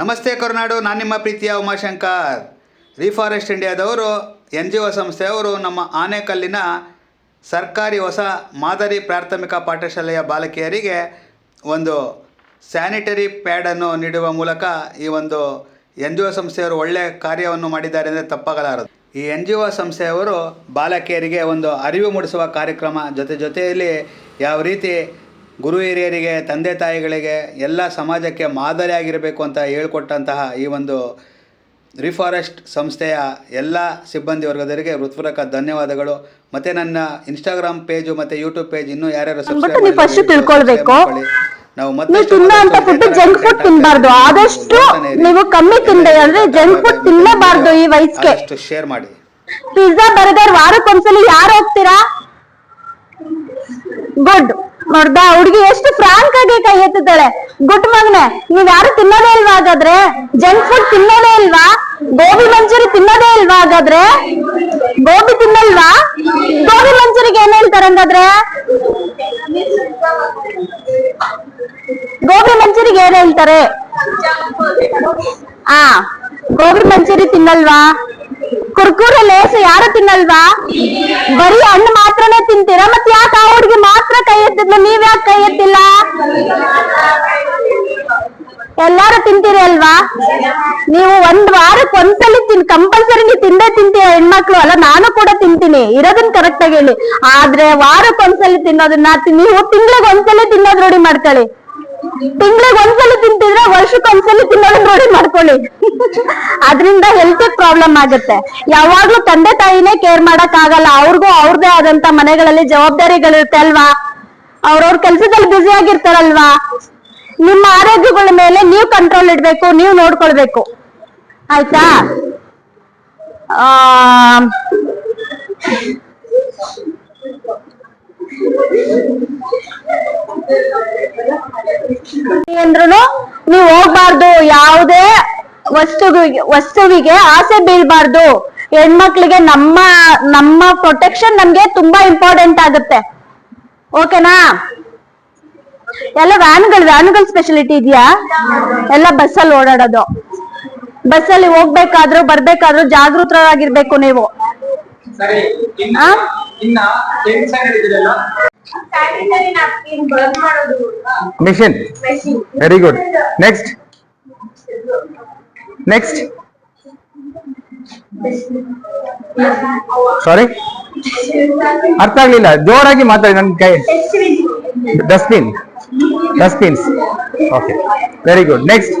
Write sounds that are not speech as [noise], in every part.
ನಮಸ್ತೆ ಕರುನಾಡು, ನಾನು ನಿಮ್ಮ ಪ್ರೀತಿಯ ಉಮಾಶಂಕರ್. ರೀಫಾರೆಸ್ಟ್ ಇಂಡಿಯಾದವರು ಎನ್ ಜಿ ಒ ಸಂಸ್ಥೆಯವರು, ನಮ್ಮ ಆನೆಕಲ್ಲಿನ ಸರ್ಕಾರಿ ಹೊಸ ಮಾದರಿ ಪ್ರಾಥಮಿಕ ಪಾಠಶಾಲೆಯ ಬಾಲಕಿಯರಿಗೆ ಒಂದು ಸ್ಯಾನಿಟರಿ ಪ್ಯಾಡನ್ನು ನೀಡುವ ಮೂಲಕ ಈ ಒಂದು ಎನ್ ಜಿ ಒ ಸಂಸ್ಥೆಯವರು ಒಳ್ಳೆಯ ಕಾರ್ಯವನ್ನು ಮಾಡಿದ್ದಾರೆ ಅಂದರೆ ತಪ್ಪಾಗಲಾರದು. ಈ ಎನ್ ಜಿ ಒ ಸಂಸ್ಥೆಯವರು ಬಾಲಕಿಯರಿಗೆ ಒಂದು ಅರಿವು ಮೂಡಿಸುವ ಕಾರ್ಯಕ್ರಮ ಜೊತೆ ಜೊತೆಯಲ್ಲಿ ಯಾವ ರೀತಿ ಗುರು ಹಿರಿಯರಿಗೆ ತಂದೆ ತಾಯಿಗಳಿಗೆ ಎಲ್ಲ ಸಮಾಜಕ್ಕೆ ಮಾದರಿಯಾಗಿರಬೇಕು ಅಂತ ಹೇಳ್ಕೊಟ್ಟಂತಹ ಈ ಒಂದು ರಿಫಾರೆಸ್ಟ್ ಸಂಸ್ಥೆಯ ಎಲ್ಲ ಸಿಬ್ಬಂದಿ ವರ್ಗದವರಿಗೆ ಹೃತ್ಪೂರ್ವಕ ಧನ್ಯವಾದಗಳು. ಮತ್ತೆ ನನ್ನ ಇನ್ಸ್ಟಾಗ್ರಾಮ್ ಪೇಜು ಮತ್ತೆ ಯೂಟ್ಯೂಬ್ ಪೇಜ್ ಇನ್ನೂ ಯಾರ್ಯಾರು ನೀವು ನಾವು ಮತ್ತಷ್ಟು ಅಂತ ಫುಡ್ ಜಂಕ್ ಫುಡ್ ತಿನ್ಬಾರ್ದು. ಆದಷ್ಟು ನೀವು ಕಮ್ಮಿ ತಿಂದೆ ಅಂದ್ರೆ ಜಂಕ್ ಫುಡ್ ತಿನ್ನಬಾರ್ದು ಈ ವಯಸ್ಸಿಗೆ. ಆದಷ್ಟು ಶೇರ್ ಮಾಡಿ. ಪಿಜ್ಜಾ ಬರ್ಗರ್ ವಾರಕ್ಕೊಂದ್ಸಲಿ ಯಾರು ಹೋಗ್ತೀರಾ? ಗುಡ್ ನೋಡ್ದಾ ಹುಡುಗಿ ಎಷ್ಟು ಫ್ರಾಂಕ್ ಆಗಿ ಕೈ ಎತ್ತಿದ್ದಾಳೆ. ಗುಡ್ ಮಗನೆ, ನೀವ್ ಯಾರು ತಿನ್ನೋದೇ ಇಲ್ವಾ ಹಾಗಾದ್ರೆ? ಜಂಕ್ ಫುಡ್ ತಿನ್ನೋದೇ ಇಲ್ವಾ? ಗೋಬಿ ಮಂಚೂರಿ ತಿನ್ನೋದೇ ಇಲ್ವಾ ಹಾಗಾದ್ರೆ? ಗೋಬಿ ತಿನ್ನಲ್ವಾ? ಗೋಬಿ ಮಂಚೂರಿಗೆ ಏನ್ ಹೇಳ್ತಾರೆ ಹಂಗಾದ್ರೆ? ಗೋಬಿ ಮಂಚೂರಿಗೆ ಏನ್ ಹೇಳ್ತಾರೆ? ಆ ಗೋಬಿ ಮಂಚೂರಿ ತಿನ್ನಲ್ವಾ? ಕುರ್ಕುರೆ ಲೇಸ್ ಯಾರು ತಿನ್ನಲ್ವಾ? ಬರೀ ಹಣ್ಣು ಮಾತ್ರನೇ ತಿಂತೀರಾ? ಮತ್ತೆ ಯಾಕೆ ಆ ಹುಡುಗಿ ಮಾತ್ರ ಕೈ ಎತ್ತಿದ್ಲು? ನೀವ್ ಯಾಕೆ ಕೈ ಎತ್ತಿಲ್ಲ? ಎಲ್ಲಾರು ತಿಂತೀರಿ ಅಲ್ವಾ? ನೀವು ಒಂದ್ ವಾರಕ್ಕೆ ಒಂದ್ಸಲಿ ತಿನ್ ಕಂಪಲ್ಸರಿ ನೀವು ತಿಂದೇ ತಿಂತೀರ ಹೆಣ್ಮಕ್ಳು ಅಲ್ಲ? ನಾನು ಕೂಡ ತಿಂತೀನಿ. ಇರೋದನ್ನ ಕರೆಕ್ಟ್ ಆಗಿ ಹೇಳಿ. ಆದ್ರೆ ವಾರಕ್ಕೆ ಒಂದ್ಸಲಿ ತಿನ್ನೋದನ್ನ ನೀವು ತಿಂಗಳಿಗೆ ಒಂದ್ಸಲಿ ತಿನ್ನೋದ್ ರೂಢಿ ಮಾಡ್ಕೊಳ್ಳಿ. ತಿಂಗಳಿಗೆ ಒಂದ್ಸಲ ತಿಂತಿದ್ರೆ ವರ್ಷಕ್ಕೆ ಒಂದ್ಸಲ ತಿನ್ನೋದನ್ನ ನೋಡಿ ಮಾಡ್ಕೊಳ್ಳಿ. ಅದರಿಂದ ಹೆಲ್ತ್ ಪ್ರಾಬ್ಲಮ್ ಆಗುತ್ತೆ. ಯಾವಾಗ್ಲೂ ತಂದೆ ತಾಯಿನೇ ಕೇರ್ ಮಾಡಕ್ ಆಗಲ್ಲ. ಅವ್ರಿಗೂ ಅವ್ರದೇ ಆದಂತ ಮನೆಗಳಲ್ಲಿ ಜವಾಬ್ದಾರಿಗಳಿರುತ್ತೆ ಅಲ್ವಾ? ಅವ್ರವ್ರ ಕೆಲ್ಸದಲ್ಲಿ ಬ್ಯುಸಿ ಆಗಿರ್ತಾರಲ್ವಾ? ನಿಮ್ಮ ಆರೋಗ್ಯಗಳ ಮೇಲೆ ನೀವು ಕಂಟ್ರೋಲ್ ಇಡ್ಬೇಕು, ನೀವು ನೋಡ್ಕೊಳ್ಬೇಕು. ಆಯ್ತಾ? ಆ ಅಂದ್ರೂ ನೀವು ಹೋಗ್ಬಾರ್ದು, ಯಾವುದೇ ವಸ್ತುವಿಗೆ ವಸ್ತುವಿಗೆ ಆಸೆ ಬೀಳ್ಬಾರ್ದು. ಹೆಣ್ಮಕ್ಳಿಗೆ ನಮ್ಮ ನಮ್ಮ ಪ್ರೊಟೆಕ್ಷನ್ ನಮ್ಗೆ ತುಂಬಾ ಇಂಪಾರ್ಟೆಂಟ್ ಆಗುತ್ತೆ. ಓಕೆನಾ ಎಲ್ಲ ವ್ಯಾನ್ಗಳು, ವ್ಯಾನ್ಗಳ ಸ್ಪೆಷಾಲಿಟಿ ಇದೆಯಾ? ಎಲ್ಲ ಬಸ್ಸಲ್ಲಿ ಓಡಾಡೋದು. ಬಸ್ಸಲ್ಲಿ ಹೋಗ್ಬೇಕಾದ್ರೂ, ಬರ್ಬೇಕಾದ್ರೂ ಜಾಗೃತರಾಗಿರ್ಬೇಕು ನೀವು. ಸರಿ ಇನ್ನ ಇನ್ನ ಮಾಡೋದು machine machine very good next next sorry ಅರ್ಥ ಆಗ್ಲಿಲ್ಲ. ಜೋರಾಗಿ ಮಾತಾಡಿ ನನ್ನ ಕೈ. Dustbin dustbins okay very good next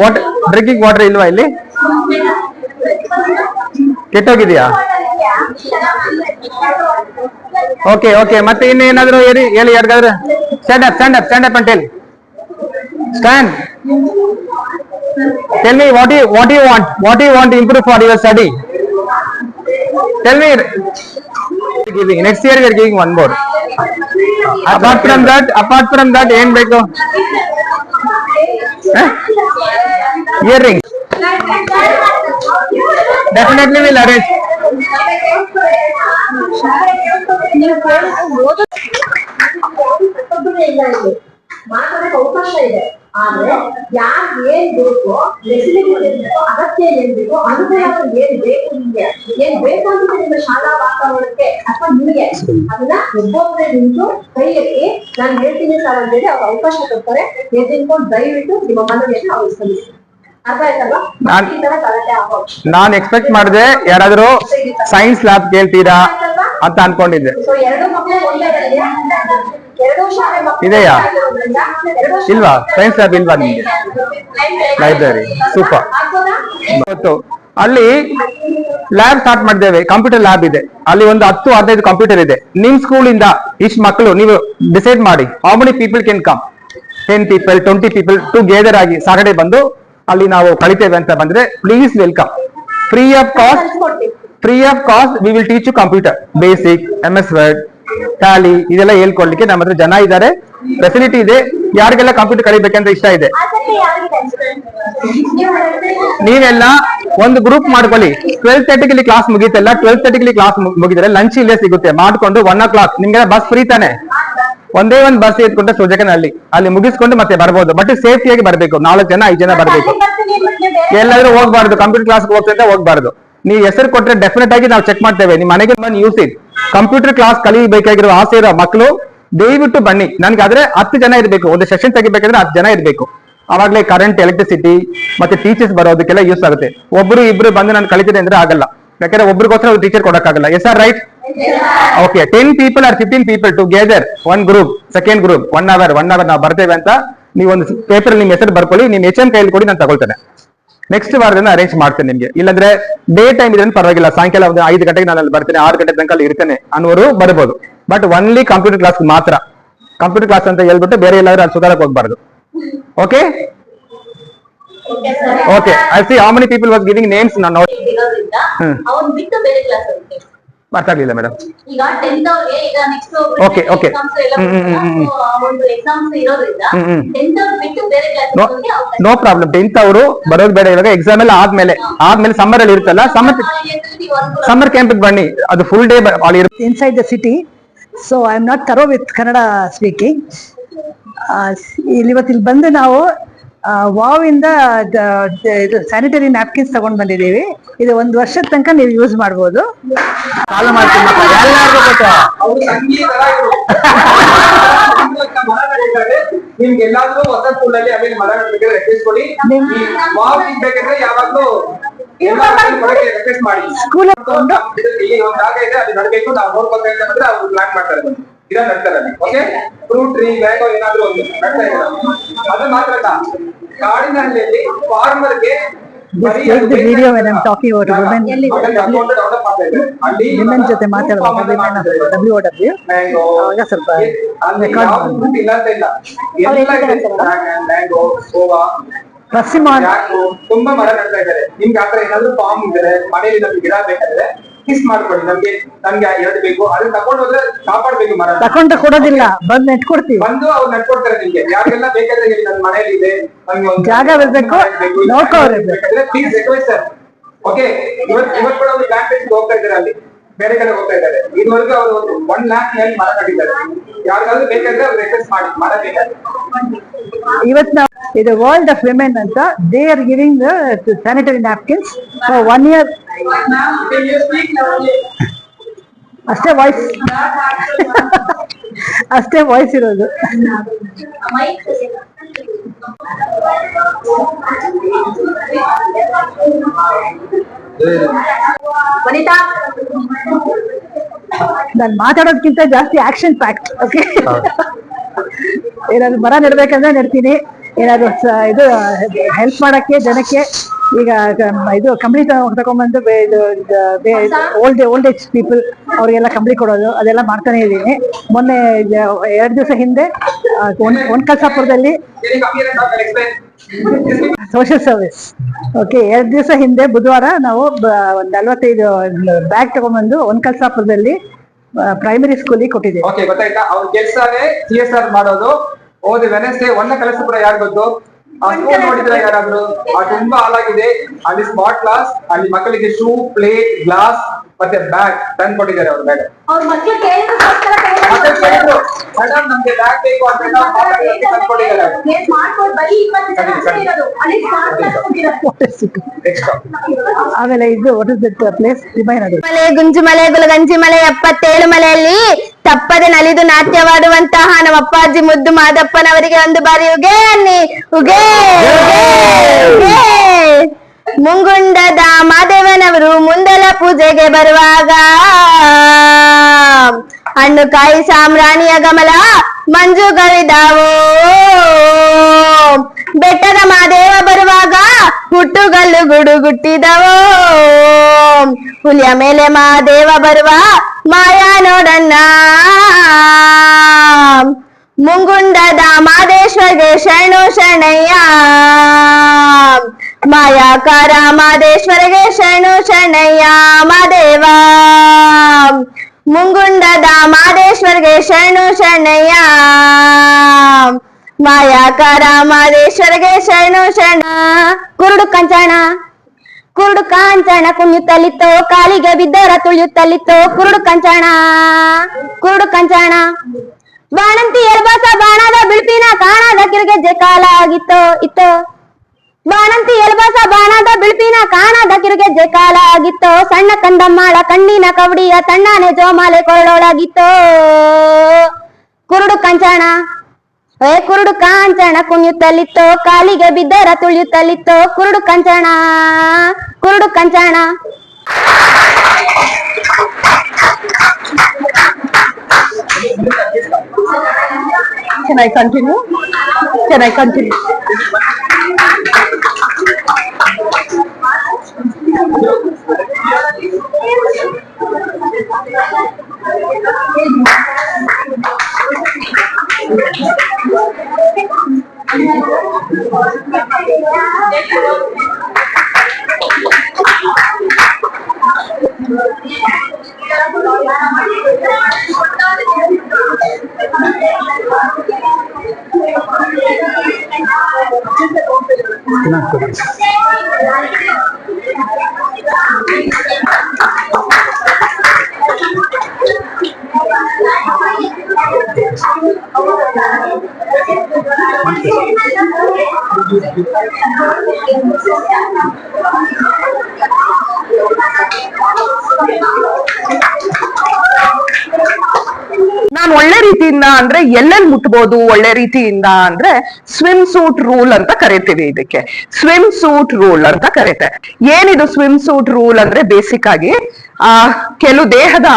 water drinking water ಇಲ್ವಾ ಇಲ್ಲಿ? ಕೆಟ್ಟೋಗಿದೆಯಾ? ಓಕೆ ಓಕೆ ಮತ್ತೆ ಇನ್ನೇನಾದ್ರೂ ಹೇಳಿ ಹೇಳಿ ಯಾರಿಗಾದ್ರೆ? Stand up stand up stand up ಅಂತ ಹೇಳಿ stand tell me what you what you want what you want improve for your study tell me giving next year we're giving one more apart from that apart from that ಏನ್ ಬೇಕು? Ear ring definitely will arrange ಮಾತಾಡಕ್ಕೆ ಅವಕಾಶ ಇದೆ ಆದ್ರೆ ಯಾರ್ ಏನ್ ಬೇಕು facility ಏನ್ ಬೇಕೋ ಅಗತ್ಯ ಏನ್ ಬೇಕೋ ಏನ್ ಬೇಕು ನಿಮ್ಗೆ ಏನ್ ಬೇಕು ಅಂತ ನಿಮ್ಮ ಶಾಲಾ ವಾತಾವರಣಕ್ಕೆ ಅಥವಾ ನಿಮಗೆ ಅದನ್ನ ಒಬ್ಬೊಬ್ಬರೇ ನಿಂತು ಕೈ ಎತ್ತಿ ನಾನು ಹೇಳ್ತೀನಿ ಸರ್ ಅಂತ ಹೇಳಿ ಅವ್ರು ಅವಕಾಶ ಕೊಡ್ತಾರೆ ಎದ್ದಿನ್ಕೊಂಡು ದಯವಿಟ್ಟು ನಿಮ್ಮ ಮನವಿಯನ್ನು ಅವ್ರು ಸಲ್ಲಿಸಿ ಅರ್ಥ ಆಯ್ತಲ್ವಾ ನಾನ್- ಎಕ್ಸ್ಪೆಕ್ಟ್ ಮಾಡಿದೆ ಯಾರಾದ್ರೂ ಸೈನ್ಸ್ ಲ್ಯಾಬ್ ಕೇಳ್ತೀರಾ ಅಂತ ಅನ್ಕೊಂಡಿದ್ದೆ. ಇದೆಯಾ? ಇಲ್ವಾ? ಸೈನ್ಸ್ ಲ್ಯಾಬ್ ಇಲ್ವಾ ನಿಮ್ಗೆ? ಲೈಬ್ರರಿ ಸೂಪರ್ ಗೊತ್ತು. ಅಲ್ಲಿ ಲ್ಯಾಬ್ ಸ್ಟಾರ್ಟ್ ಮಾಡಿದ್ದೇವೆ ಕಂಪ್ಯೂಟರ್ ಲ್ಯಾಬ್ ಇದೆ. ಅಲ್ಲಿ ಒಂದು ಹತ್ತು ಹದಿನೈದು ಕಂಪ್ಯೂಟರ್ ಇದೆ. ನಿಮ್ ಸ್ಕೂಲ್ ಇಂದ ಇಷ್ಟು ಮಕ್ಕಳು ನೀವು ಡಿಸೈಡ್ ಮಾಡಿ. How many people can come ten people twenty people together ಆಗಿ ಸಾಟರ್ಡೆ ಬಂದು ಅಲ್ಲಿ ನಾವು ಕಳಿತೇವೆ ಅಂತ ಬಂದ್ರೆ please welcome free of cost. Free of cost we will teach you computer basic M S Word Tally ಇದೆಲ್ಲ ಹೇಳ್ಕೊಡ್ಲಿಕ್ಕೆ ನಮ್ಮ ಹತ್ರ ಜನ ಇದ್ದಾರೆ. ಫೆಸಿಲಿಟಿ ಇದೆ. ಯಾರಿಗೆಲ್ಲ ಕಂಪ್ಯೂಟರ್ ಕಲಿಬೇಕಂತ ಇಷ್ಟ ಇದೆ? ನೀವೆಲ್ಲ ಒಂದು ಗ್ರೂಪ್ ಮಾಡ್ಕೊಳ್ಳಿ. ಟ್ವೆಲ್ ತರ್ಟಿಗೆ ಕ್ಲಾಸ್ ಮುಗೀತಲ್ಲ ಟ್ವೆಲ್ ತರ್ಟಿಗೆ ಕ್ಲಾಸ್ ಮುಗಿದ್ರೆ ಲಂಚ್ ಇಲ್ಲೇ ಸಿಗುತ್ತೆ. ಮಾಡ್ಕೊಂಡು ಒನ್ ಓ ಕ್ಲಾಕ್ ನಿಮ್ಗೆಲ್ಲ ಬಸ್ ಫ್ರೀ ತಾನೆ? ಒಂದೇ ಒಂದು ಬಸ್ ಎತ್ಕೊಂಡ್ರೆ ಸುಜಕನ ಅಲ್ಲಿ ಅಲ್ಲಿ ಮುಗಿಸ್ಕೊಂಡು ಮತ್ತೆ ಬರ್ಬೋದು. ಬಟ್ ಸೇಫ್ಟಿಯಾಗಿ ಬರ್ಬೇಕು. ನಾಲ್ಕು ಜನ ಐದು ಜನ ಬರ್ಬೇಕು. ಎಲ್ಲಾದ್ರೂ ಹೋಗ್ಬಾರ್ದು. ಕಂಪ್ಯೂಟರ್ ಕ್ಲಾಸ್ ಹೋಗ್ತಾ ಹೋಗ್ಬಾರ್ದು. ನೀವು ಹೆಸರು ಕೊಟ್ರೆ ಡೆಫಿನೆಟ್ ಆಗಿ ನಾವು ಚೆಕ್ ಮಾಡ್ತೇವೆ. ನಿಮ್ಮ ಮನೆಗೆ ಬಂದು ಯೂಸ್ ಇಟ್ ಕಂಪ್ಯೂಟರ್ ಕ್ಲಾಸ್ ಕಲಿಬೇಕಾಗಿರೋ ಆಸೆ ಇರೋ ಮಕ್ಕಳು ದಯವಿಟ್ಟು ಬನ್ನಿ. ನನ್ಗೆ ಆದ್ರೆ ಹತ್ತು ಜನ ಇರಬೇಕು. ಒಂದು ಸೆಷನ್ ತೆಗಿಬೇಕಂದ್ರೆ ಹತ್ತು ಜನ ಇರಬೇಕು. ಅವಾಗಲೇ ಕರೆಂಟ್ ಎಲೆಕ್ಟ್ರಿಸಿಟಿ ಮತ್ತೆ ಟೀಚರ್ಸ್ ಬರೋದಕ್ಕೆಲ್ಲ ಯೂಸ್ ಆಗುತ್ತೆ. ಒಬ್ರು ಇಬ್ರು ಬಂದು ನಾನು ಕಲಿತಿದೆ ಅಂದ್ರೆ ಆಗಲ್ಲ. ಯಾಕಂದ್ರೆ ಒಬ್ರಿಗೋಸ್ಕರ teacher ಕೊಡಕ್ಕಾಗಲ್ಲ. Yes are right okay ten people or fifteen people together one group second group one hour one hour ನಾವು ಬರ್ತೇವೆ ಅಂತ ನೀವು ಒಂದು ಪೇಪರ್ ನಿಮ್ ಹೆಸರು ಬರ್ಕೊಳ್ಳಿ ನಿಮ್ ಎಚ್ ಎಂ ಕೈಲಿ ಕೊಡಿ, ನಾನು ತಗೊಳ್ತೇನೆ. ನೆಕ್ಸ್ಟ್ ವಾರದಿಂದ ಅರೇಂಜ್ ಮಾಡ್ತೇನೆ ನಿಮಗೆ. ಇಲ್ಲಾಂದ್ರೆ ಡೇ ಟೈಮ್ ಇದ್ರೆ ಪರವಾಗಿಲ್ಲ, ಸಾಯಂಕಾಲ ಒಂದು ಐದು ಗಂಟೆಗೆ ನಾನು ಅಲ್ಲಿ ಬರ್ತೇನೆ, ಆರು ಗಂಟೆ ತನಕ ಅಲ್ಲಿ ಇರ್ತೇನೆ ಅನ್ನೋರು ಬರ್ಬೋದು. ಬಟ್ ಒನ್ಲಿ ಕಂಪ್ಯೂಟರ್ ಕ್ಲಾಸ್ ಮಾತ್ರ. ಕಂಪ್ಯೂಟರ್ ಕ್ಲಾಸ್ ಅಂತ ಹೇಳ್ಬಿಟ್ಟು ಬೇರೆ ಎಲ್ಲಾದ್ರೂ ಅಲ್ಲಿ ಸುಧಾರಕ್ಕೆ ಹೋಗ್ಬಾರ್ದು. Okay okay I see how many people was giving names ನಾನು ನೋಡಿ ಆಗ್ಲಿಲ್ಲ madam okay okay no no problem tenth ಅವರು ಬರೋದು ಬೇಡ. ಇವಾಗ ಎಕ್ಸಾಮ್ ಎಲ್ಲ ಆದ್ಮೇಲೆ ಆದ್ಮೇಲೆ ಸಮ್ಮರ್ ಅಲ್ಲಿ ಇರುತ್ತಲ್ಲ ಸಮ್ಮರ್ ಸಮ್ಮರ್ ಕ್ಯಾಂಪ್ ಬನ್ನಿ. ಅದು ಫುಲ್ ಡೇ ಅಲ್ಲಿ ಇರುತ್ತೆ inside the city so I am not through with Kannada speaking ಇಲ್ಲಿ ಇವತ್ತಿಲ್ಲಿ ಬಂದು ನಾವು ವಾವ್ ಇಂದ ಸ್ಯಾನಿಟರಿ ನ್ಯಾಪ್ಕಿನ್ಸ್ ತಗೊಂಡ್ ಬಂದಿದ್ದೀವಿ. ಇದು ಒಂದ್ ವರ್ಷದ ತನಕ ನೀವು ಯೂಸ್ ಮಾಡ್ಬೋದು. ಕಾಲ್ [laughs] ಇಲ್ಲಿ ಒಂದು ಜಾಗ ಇದೆ ಅದು ನಡಬೇಕು ನಾವು ನಡೀತಾರೆ ನಿಮ್ಗೆ ಎಲ್ಲಾದ್ರೂ ಮಾಡಿ ಸ್ಕೂಲ್ ಅಲ್ಲಿ ಇದೆ. ಗಿಡ ನಡ್ತಾರೆ ಓಕೆ ಫ್ರೂಟ್ ಟ್ರೀ ಮ್ಯಾಂಗೋ ಏನಾದ್ರು ಒಂದು. ನಡ್ತಾ ಇದ್ದಾರೆ ಅದು ಮಾತ್ರ ಅಲ್ಲ ಹಳ್ಳಿಯಲ್ಲಿ ಫಾರ್ಮರ್ಗೆ Just take the video when I'm talking about women, women ಜೊತೆ ಮಾತಾಡುವಾಗ women of WOW. ಸ್ವಲ್ಪ ಪಶ್ಚಿಮ ತುಂಬಾ ಮರ ನಡ್ತಾ ಇದ್ದಾರೆ. ನಿಮ್ಗೆ ಆತರ ಏನಾದ್ರು ಫಾರ್ಮ್ ಇದ್ರೆ ಮನೆಯಲ್ಲಿ ನಮ್ಗೆ ಗಿಡ ಬೇಕಾದ್ರೆ ಕಿಸ್ ಮಾಡ್ಕೊಳ್ಳಿ ನಮ್ಗೆ ನಮ್ಗೆ ಎರಡು ಬೇಕು ಅದನ್ನ ತಗೊಂಡು ಹೋದ್ರೆ ಕಾಪಾಡ್ಬೇಕು ಮರ ತಕೊಂಡ ಕೊಡೋದಿಲ್ಲ ಬಂದ್ ನೆಟ್ಕೊಡ್ತೀವಿ. ಬಂದು ಅವ್ರು ನೆಟ್ಕೊಡ್ತಾರೆ ನಿಮ್ಗೆ. ಯಾರಿಗೆಲ್ಲ ಬೇಕಾದ್ರೆ ಹೇಳಿ ನನ್ನ ಮನೇಲಿ ಇದೆ ನಮ್ಗೆ ಒಂದು ಜಾಗ ಬರ್ಬೇಕು ಪ್ಲೀಸ್ ರಿಕ್ವೆಸ್ಟ್ ಸರ್. ಓಕೆ ಇವತ್ ಇವತ್ ಕೂಡ ಒಂದು ಬ್ಯಾಂಕ್ ಹೋಗ್ತಾ ಇದ್ದಾರೆ ಅಲ್ಲಿ. ಬೇರೆ ಕಡೆ ಹೋಗ್ತಾ ಇದ್ದಾರೆ. ಇದುವರೆಗೂ ಅವರು ಒಂದು ಒನ್ ಲ್ಯಾಕ್ ಮೇಲೆ ಮರ ಕಟ್ಟಿದ್ದಾರೆ. ಯಾರಿಗಾದ್ರೂ ಬೇಕಾದ್ರೆ ಅವ್ರು ರಿಕ್ವೆಸ್ಟ್ ಮಾಡಿ ಮರ ಬೇಕಾದ್ರೆ. ಇವತ್ ನಾವು ಇದು ವರ್ಲ್ಡ್ ಆಫ್ ವಿಮೆನ್ ಅಂತ. They are giving sanitary napkins for one year ಅಷ್ಟೇ ವಾಯ್ಸ್ [laughs] ಅಷ್ಟೇ ವಾಯ್ಸ್ ಇರೋದು. ನಾನು ಮಾತಾಡೋದಕ್ಕಿಂತ ಜಾಸ್ತಿ ಆಕ್ಷನ್ ಪ್ಯಾಕ್ಟ್ ಓಕೆ ಏನಾದ್ರು ಮರ ನೆಡ್ಬೇಕಂದ್ರೆ ನೆಡ್ತೀನಿ. ಏನಾದ್ರು ಇದು ಹೆಲ್ಪ್ ಮಾಡಕ್ಕೆ ಜನಕ್ಕೆ ಈಗ ಇದು ಕಂಬಳಿ ತಗೊಂಡ್ಬಂದು ಓಲ್ಡ್ ಓಲ್ಡ್ ಏಜ್ ಪೀಪಲ್ ಅವ್ರಿಗೆಲ್ಲ ಕಂಬಳಿ ಕೊಡೋದು, ಅದೆಲ್ಲ ಮಾಡ್ತಾನೆ ಇದ್ದೀನಿ. ಮೊನ್ನೆ ಎರಡು ದಿವಸ ಹಿಂದೆ ಒನ್ಕಲ್ಸಾಪುರದಲ್ಲಿ? ಸೋಷಿಯಲ್ ಸರ್ವಿಸ್ ಓಕೆ ಎರಡು ದಿವಸ ಹಿಂದೆ ಬುಧವಾರ ನಾವು ಒಂದ್ ನಲ್ವತ್ತೈದು ಬ್ಯಾಗ್ ತಗೊಂಡ್ಬಂದು ಒನ್ಕಲ್ಸಾಪುರದಲ್ಲಿ ಪ್ರೈಮರಿ ಸ್ಕೂಲಿಗೆ ಕೊಟ್ಟಿದ್ದೇವೆ. ಹೋದ ವೆನೆಸ್ಡೇ ಒನ್ನ ಕಲಸಪುರ ಯಾರು ಗೊತ್ತು ಆ ಸ್ಕೂಲ್ ನೋಡಿದ್ರೆ ಯಾರಾದ್ರೂ? ಆ ತುಂಬಾ ಹಾಳಾಗಿದೆ ಅಲ್ಲಿ ಸ್ಮಾರ್ಟ್ ಕ್ಲಾಸ್ ಅಲ್ಲಿ ಮಕ್ಕಳಿಗೆ ಶೂ ಪ್ಲೇಟ್ ಗ್ಲಾಸ್ ಮತ್ತೆ ಬ್ಯಾಗ್ ತಂದು ಕೊಟ್ಟಿದ್ದಾರೆ ಅವ್ರ ಮೇಲೆ ಮೇಡಮ್ ನಮ್ಗೆ ಬ್ಯಾಗ್ ಬೇಕು ಅಂತ ಆಮೇಲೆ ಇದು what is that place Gunju Male Gulaganji Male ಎಪ್ಪತ್ತೇಳು ಮಲೆಯಲ್ಲಿ ತಪ್ಪದೆ ನಲಿದು ನಾಟ್ಯವಾಡುವಂತಹ ನಮ್ಮ ಅಪ್ಪಾಜಿ ಮುದ್ದು ಮಾದಪ್ಪನವರಿಗೆ ಒಂದು ಬಾರಿ ಉಗೆ ಅನ್ನಿ, ಉಗೇ. ಮುಂಗುಂಡದ ಮಾದೇವನವರು ಮುಂದಲ ಪೂಜೆಗೆ ಬರುವಾಗ, ಹಣ್ಣು ಕಾಯಿ ಸಾಮ್ರಾಣಿಯ ಗಮಲ ಮಂಜುಗಳಿದಾವೋ ಬೆಟ್ಟದ ಮಾದೇವ ಬರುವಾಗ ಹುಟ್ಟುಗಲ್ಲು ಗುಡುಗುಟ್ಟಿದವೋ. ಹುಲಿಯ ಮೇಲೆ ಮಾದೇವ ಬರುವ ಮಾಯಾ ನೋಡಣ್ಣ. ಮುಂಗುಂಡದ ಮಾದೇಶ್ವರ್ಗೆ ಶರಣು ಶರಣಯ್ಯ. ಮಾಯಾಕಾರ ಮಾದೇಶ್ವರಗೆ ಶರಣು ಶರಣಯ್ಯ ಮಾದೇವ ಮುಂಗುಂಡದ ಮಾದೇಶ್ವರ್ಗೆ ಶರಣು ಶರಣಯ್ಯ. ಮಾಯಾಕಾರ ಮಾದೇಶ್ವರಗೆ ಶರಣು ಶರಣ ಕುರುಡು ಕಂಚಣ ಕುರುಡು ಕಾಂಚಣ ಕುಣಿಯುತ್ತಲಿತ್ತೋ ಕಾಲಿಗೆ ಬಿದ್ದವರ ತುಳಿಯುತ್ತಲಿತ್ತೋ ಕುರುಡು ಕಂಚಣ ಕುರುಡು ಕಂಚಣ ಬಾಣಂತಿ ಎಲ್ಬಾಸ ಬಾಣದ ಬಿಳ್ಪಿನ ಕಾಣದ ಕಿರುಗೆಜ್ಜೆ ಜಕಾಲ ಆಗಿತ್ತೋ ಇತ್ತೋ. ಬಾಣಂತಿ ಎಲ್ಬಾಸ ಬಾಣದ ಬಿಳ್ಪಿನ ಕಾಣದ ಕಿರುಗೆಜ್ಜೆ ಜಕಾಲ ಆಗಿತ್ತೋ ಸಣ್ಣ ಕಂದಮ್ಮಾಳ ಕಣ್ಣಿನ ಕವಡಿಯ ತಣ್ಣನೆ ಜೋಮಾಲೆ ಕೊರಳೋಳಾಗಿತ್ತೋ. ಕುರುಡು ಕಂಚಣ ಏ ಕುರುಡು ಕಾಂಚಣ ಕುಣಿಯುತ್ತಲಿತ್ತೋ ಕಾಲಿಗೆ ಬಿದ್ದರ ತುಳಿಯುತ್ತಲಿತ್ತೋ ಕುರುಡು ಕಂಚಣ ಕುರುಡು ಕಂಚಣ Can I continue? Can I continue? না করি Thank you. ನಾನ್ ಒಳ್ಳೆ ರೀತಿಯಿಂದ ಅಂದ್ರೆ ಎಲ್ಲೆಲ್ಲಿ ಮುಟ್ಬೋದು? ಒಳ್ಳೆ ರೀತಿಯಿಂದ ಅಂದ್ರೆ ಸ್ವಿಮ್ ಸೂಟ್ ರೂಲ್ ಅಂತ ಕರಿತೀವಿ ಇದಕ್ಕೆ. ಸ್ವಿಮ್ ಸೂಟ್ ರೂಲ್ ಅಂತ ಕರೀತೆ. ಏನಿದು ಸ್ವಿಮ್ ಸೂಟ್ ರೂಲ್ ಅಂದ್ರೆ ಬೇಸಿಕ್ ಆಗಿ, ಆ ಕೆಲವು ದೇಹದ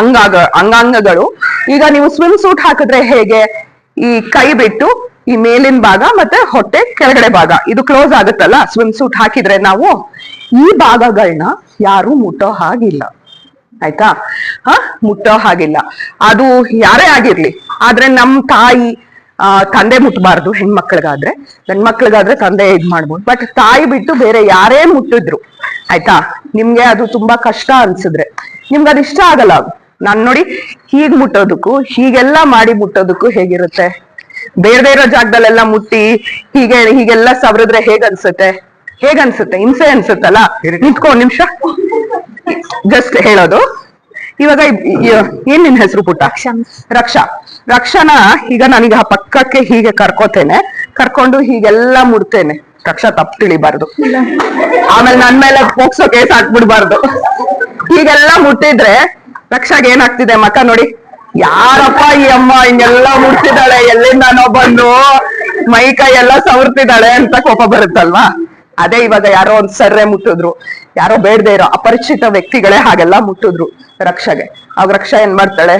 ಅಂಗಾಗ, ಅಂಗಾಂಗಗಳು. ಈಗ ನೀವು ಸ್ವಿಮ್ ಸೂಟ್ ಹಾಕಿದ್ರೆ ಹೇಗೆ? ಈ ಕೈ ಬಿಟ್ಟು ಈ ಮೇಲಿನ ಭಾಗ ಮತ್ತೆ ಹೊಟ್ಟೆ ಕೆಳಗಡೆ ಭಾಗ. ಇದು ಕ್ಲೋಸ್ ಆಗುತ್ತಲ್ಲ? ಸ್ವಿಮ್ ಸೂಟ್ ಹಾಕಿದ್ರೆ ನಾವು ಈ ಭಾಗಗಳನ್ನ ಯಾರು ಮುಟ್ಟೋ ಹಾಗಿಲ್ಲ. ಆಯ್ತಾ? ಹ? ಮುಟ್ಟೋ ಹಾಗಿಲ್ಲ. ಅದು ಯಾರೇ ಆಗಿರ್ಲಿ, ಆದ್ರೆ ನಮ್ ತಾಯಿ, ಆ, ತಂದೆ ಮುಟ್ಬಾರ್ದು ಹೆಣ್ಮಕ್ಳಿಗಾದ್ರೆ. ಗಂಡ್ಮಕ್ಳಿಗಾದ್ರೆ ತಂದೆ ಇದ್ ಮಾಡ್ಬೋದು. ಬಟ್ ತಾಯಿ ಬಿಟ್ಟು ಬೇರೆ ಯಾರೇ ಮುಟ್ಟಿದ್ರು, ಆಯ್ತಾ? ನಿಮ್ಗೆ ಅದು ತುಂಬಾ ಕಷ್ಟ ಅನ್ಸಿದ್ರೆ. ನಿಮ್ಗೆ ಅದು ಇಷ್ಟ ಆಗಲ್ಲ. ನಾನ್ ನೋಡಿ ಹೀಗ್ ಮುಟ್ಟೋದಕ್ಕೂ, ಹೀಗೆಲ್ಲ ಮಾಡಿ ಮುಟ್ಟೋದಕ್ಕೂ ಹೇಗಿರುತ್ತೆ? ಬೇರೆ ಬೇರೆ ಜಾಗದಲ್ಲೆಲ್ಲ ಮುಟ್ಟಿ ಹೀಗೆ ಹೀಗೆಲ್ಲ ಸವರಿದ್ರೆ ಹೇಗ್ ಅನ್ಸುತ್ತೆ? ಹೇಗ್ ಅನ್ಸುತ್ತೆ? ಹಿಂಸೆ ಅನ್ಸುತ್ತಲ್ಲ? ನಿಂತ್ಕೊಂಡ್ ನಿಮಿಷ. ಜಸ್ಟ್ ಹೇಳೋದು. ಇವಾಗ ಏನ್ ನಿನ್ ಹೆಸರು ಪುಟ್ಟ? ರಕ್ಷಾ. ರಕ್ಷಾನ ಈಗ ನಾನೀಗ ಪಕ್ಕಕ್ಕೆ ಹೀಗೆ ಕರ್ಕೋತೇನೆ. ಕರ್ಕೊಂಡು ಹೀಗೆಲ್ಲ ಮುಡ್ತೇನೆ. ರಕ್ಷಾ ತಪ್ಪು ತಿಳಿಬಾರ್ದು. ಆಮೇಲೆ ನನ್ ಮೇಲೆ ಪೋಕ್ಸೋ ಕೇಸ್ ಹಾಕ್ಬಿಡ್ಬಾರ್ದು. ಹೀಗೆಲ್ಲ ಮುಟ್ಟಿದ್ರೆ ರಕ್ಷಾಗ ಏನಾಗ್ತಿದೆ ಮಕ್ಕ ನೋಡಿ. ಯಾರಪ್ಪ ಈ ಅಮ್ಮ ಹಿಂಗೆಲ್ಲ ಮುಟ್ಟಿದಾಳೆ ಎಲ್ಲಿಂದಾನೋ ಬಂದು ಮೈ ಕೈ ಎಲ್ಲ ಸವರ್ತಿದ್ದಾಳೆ ಅಂತ ಕೋಪ ಬರುತ್ತಲ್ವಾ? ಅದೇ ಇವಾಗ ಯಾರೋ ಒಂದ್ ಸರ್ರೆ ಮುಟ್ಟಿದ್ರು. ಯಾರೋ ಬೇಡದೆ ಇರೋ ಅಪರಿಚಿತ ವ್ಯಕ್ತಿಗಳೇ ಹಾಗೆಲ್ಲ ಮುಟ್ಟಿದ್ರು ರಕ್ಷಾಗೆ. ಅವಾಗ ರಕ್ಷಾ ಏನ್ ಮಾಡ್ತಾಳೆ?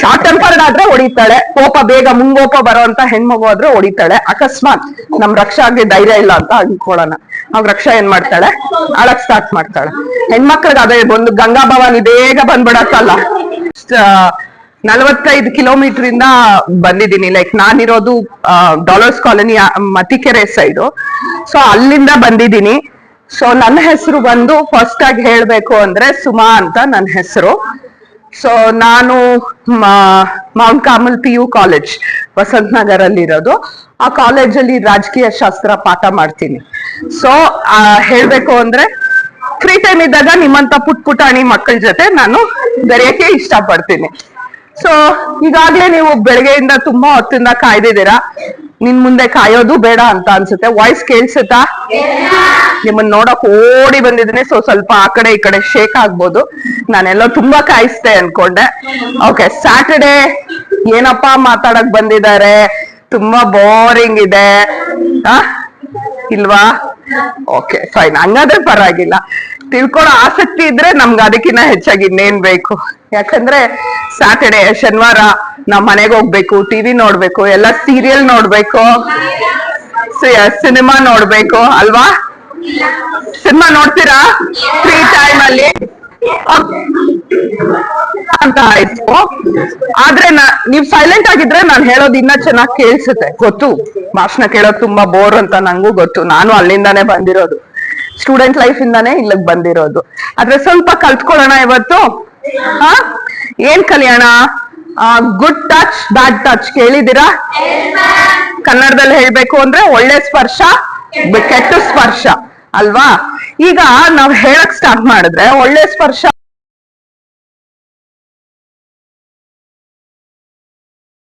ಶಾರ್ಟ್ ಟೆಂಪರ್ಡ್ ಆದ್ರೆ ಹೊಡಿತಾಳೆ. ಕೋಪ ಬೇಗ ಮುಂಗೋಪ ಬರೋಂತ ಹೆಣ್ಮಗು ಆದ್ರೆ ಹೊಡಿತಾಳೆ. ಅಕಸ್ಮಾತ್ ನಮ್ ರಕ್ಷಾಗೆ ಧೈರ್ಯ ಇಲ್ಲ ಅಂತ ಅನ್ಕೊಳ್ಳೋಣ. ಅವಾಗ ರಕ್ಷಾ ಏನ್ ಮಾಡ್ತಾಳೆ? ಅಳಕ್ ಸ್ಟಾರ್ಟ್ ಮಾಡ್ತಾಳೆ. ಹೆಣ್ಮಕ್ಳಿಗೆ ಅದೇ ಒಂದು ಗಂಗಾ ಭವಾನಿ ಬೇಗ ಬಂದ್ಬಿಡತ್ತಲ್ಲ. ನಲವತ್ತೈದು ಕಿಲೋಮೀಟರ್ ಇಂದ ಬಂದಿದ್ದೀನಿ. Like ನಾನಿರೋದು Dollars Colony Mathikere side so ಅಲ್ಲಿಂದ ಬಂದಿದ್ದೀನಿ. ಸೊ ನನ್ನ ಹೆಸರು ಬಂದು ಫಸ್ಟ್ ಆಗಿ ಹೇಳ್ಬೇಕು ಅಂದ್ರೆ ಸುಮಾ ಅಂತ ನನ್ನ ಹೆಸರು. ಸೊ ನಾನು Mount Carmel P U college Vasanth Nagar ಅಲ್ಲಿ ಇರೋದು ಆ ಕಾಲೇಜಲ್ಲಿ ರಾಜಕೀಯ ಶಾಸ್ತ್ರ ಪಾಠ ಮಾಡ್ತೀನಿ. ಸೊ ಹೇಳ್ಬೇಕು ಅಂದ್ರೆ ಫ್ರೀ ಟೈಮ್ ಇದ್ದಾಗ ನಿಮ್ಮಂತ ಪುಟ್ ಪುಟಾಣಿ ಮಕ್ಕಳ ಜೊತೆ ನಾನು ಬೆರೆಯಕ್ಕೆ ಇಷ್ಟಪಡ್ತೀನಿ. ಸೊ ಈಗಾಗ್ಲೇ ನೀವು ಬೆಳಗ್ಗೆಯಿಂದ ತುಂಬಾ ಹೊತ್ತಿಂದ ಕಾಯ್ದಿದ್ದೀರಾ? ನಿನ್ ಮುಂದೆ ಕಾಯೋದು ಬೇಡ ಅಂತ ಅನ್ಸುತ್ತೆ. ವಾಯ್ಸ್ ಕೇಳಿಸುತ್ತಾ? ನಿಮ್ಮನ್ನ ನೋಡಕ್ ಓಡಿ ಬಂದಿದ್ದೀನಿ. ಸೊ ಸ್ವಲ್ಪ ಆ ಕಡೆ ಈ ಕಡೆ ಶೇಕ್ ಆಗ್ಬೋದು. ನಾನೆಲ್ಲ ತುಂಬಾ ಕಾಯಿಸ್ತೆ ಅನ್ಕೊಂಡೆ. ಓಕೆ ಸ್ಯಾಟರ್ಡೆ ಏನಪ್ಪ ಮಾತಾಡಕ್ ಬಂದಿದ್ದಾರೆ? ತುಂಬಾ ಬೋರಿಂಗ್ ಇದೆ. ಇಲ್ವಾ? ಓಕೆ ಫೈನ್ ಹಂಗಾದ್ರೆ ಪರವಾಗಿಲ್ಲ. ತಿಳ್ಕೊಳ್ಳೋ ಆಸಕ್ತಿ ಇದ್ರೆ ನಮ್ಗೆ ಅದಕ್ಕಿಂತ ಹೆಚ್ಚಾಗಿ ಇನ್ನೇನ್ ಬೇಕು. ಯಾಕಂದ್ರೆ ಸ್ಯಾಟರ್ಡೆ ಶನಿವಾರ ನಾವ್ ಮನೆಗೆ ಹೋಗ್ಬೇಕು ಟಿವಿ ನೋಡ್ಬೇಕು, ಎಲ್ಲ ಸೀರಿಯಲ್ ನೋಡ್ಬೇಕು. ಸಿನಿಮಾ ನೋಡ್ಬೇಕು, ಅಲ್ವಾ? ಸಿನಿಮಾ ನೋಡ್ತೀರಾ? ಫ್ರೀ ಟೈಮ್ ಅಲ್ಲಿ? ಅಂತ ಆಯ್ತು. ಆದ್ರೆ ನಾ, ನೀವ್ ಸೈಲೆಂಟ್ ಆಗಿದ್ರೆ ನಾನ್ ಹೇಳೋದ್ ಇನ್ನ ಚೆನ್ನಾಗಿ ಕೇಳಿಸುತ್ತೆ. ಗೊತ್ತು. ಭಾಷಣ ಕೇಳೋದು ತುಂಬಾ ಬೋರ್ ಅಂತ ನಂಗೂ ಗೊತ್ತು. ನಾನು ಅಲ್ಲಿಂದಾನೇ ಬಂದಿರೋದು. ಸ್ಟೂಡೆಂಟ್ ಲೈಫ್ ಇಂದಾನೇ ಇಲ್ಲಿಗೆ ಬಂದಿರೋದು. ಆದ್ರೆ ಸ್ವಲ್ಪ ಕಲ್ತ್ಕೊಳ್ಳೋಣ ಇವತ್ತು. ಹಾ? ಏನ್ ಕಲಿಯೋಣ? ಗುಡ್ ಟಚ್ ಬ್ಯಾಡ್ ಟಚ್ ಕೇಳಿದಿರಾ ಕನ್ನಡದಲ್ಲಿ ಹೇಳ್ಬೇಕು ಅಂದ್ರೆ ಒಳ್ಳೆ ಸ್ಪರ್ಶ, ಕೆಟ್ಟ ಸ್ಪರ್ಶ, ಅಲ್ವಾ? ಈಗ ನಾವ್ ಹೇಳಕ್ ಸ್ಟಾರ್ಟ್ ಮಾಡಿದ್ರೆ ಒಳ್ಳೆ ಸ್ಪರ್ಶ